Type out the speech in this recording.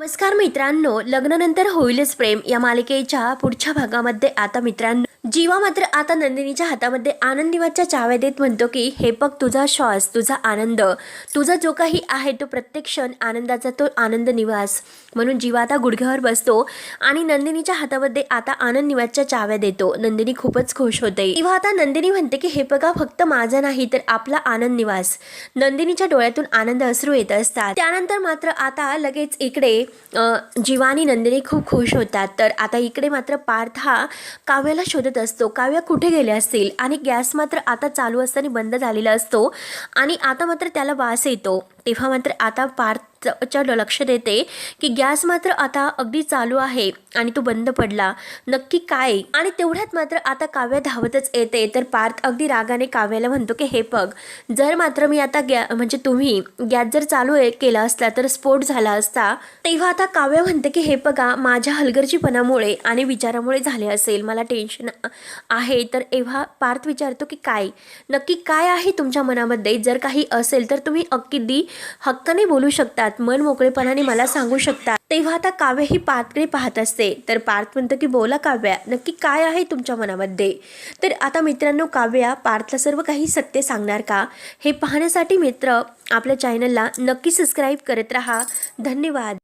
नमस्कार मित्रांनो लग्नानंतर होईलच प्रेम या मालिकेच्या पुढच्या भागामध्ये. आता मित्रांनो जीवा मात्र आता नंदिनीच्या हातामध्ये आनंदीवाच्या चाव्या देत म्हणतो की हे बघ तुझा श्वास तुझा आनंद. तुझा जो काही आहे तो प्रत्येक क्षण आनंदाचा तो आनंद निवास. म्हणून जीवा आता गुडघ्यावर बसतो आणि नंदिनीच्या हातामध्ये आता आनंद निवासच्या चाव्या देतो. नंदिनी खूपच खुश होते. तेव्हा आता नंदिनी म्हणते की हे बघा फक्त माझा नाही तर आपला आनंद निवास. नंदिनीच्या डोळ्यातून आनंद अश्रू येत असतात. त्यानंतर मात्र आता लगेच इकडे जीवा आणि नंदिनी खूप खुश होतात. तर आता इकडे मात्र पार्थ हा काव्याला शोधत असतो. काव्या कुठे गेले असतील? आणि गॅस मात्र आता चालू असताना बंद झालेला असतो. आणि आता मात्र त्याला वास येतो. तेव्हा मात्र आता च्या लक्ष देते की गॅस मात्र आता अगदी चालू आहे आणि तो बंद पडला. नक्की काय? आणि तेवढ्यात मात्र आता काव्य धावतच येते. तर पार्थ अगदी रागाने काव्याला म्हणतो की हे बघ जर मात्र मी आता गॅ म्हणजे तुम्ही गॅस जर चालू केला असला तर स्फोट झाला असता तेव्हा आता काव्य म्हणते की हे बघा माझ्या हलगर्जीपणामुळे आणि विचारामुळे झाले असेल. मला टेन्शन आहे. तर एव्हा पार्थ विचारतो की काय? नक्की काय आहे तुमच्या मनामध्ये? जर काही असेल तर तुम्ही अगदी हक्काने बोलू शकतात मन मोकळेपणाने मला सांगू शकतात. तेव्हा आता काव्य ही पार्थकडे पाहत असते. तर पार्थ म्हणतो की बोला काव्या नक्की काय आहे तुमच्या मनामध्ये? तर आता मित्रांनो काव्या पार्थला सर्व काही सत्य सांगणार का? हे पाहण्यासाठी मित्र आपल्या चॅनलला नक्की सबस्क्राईब करत राहा. धन्यवाद.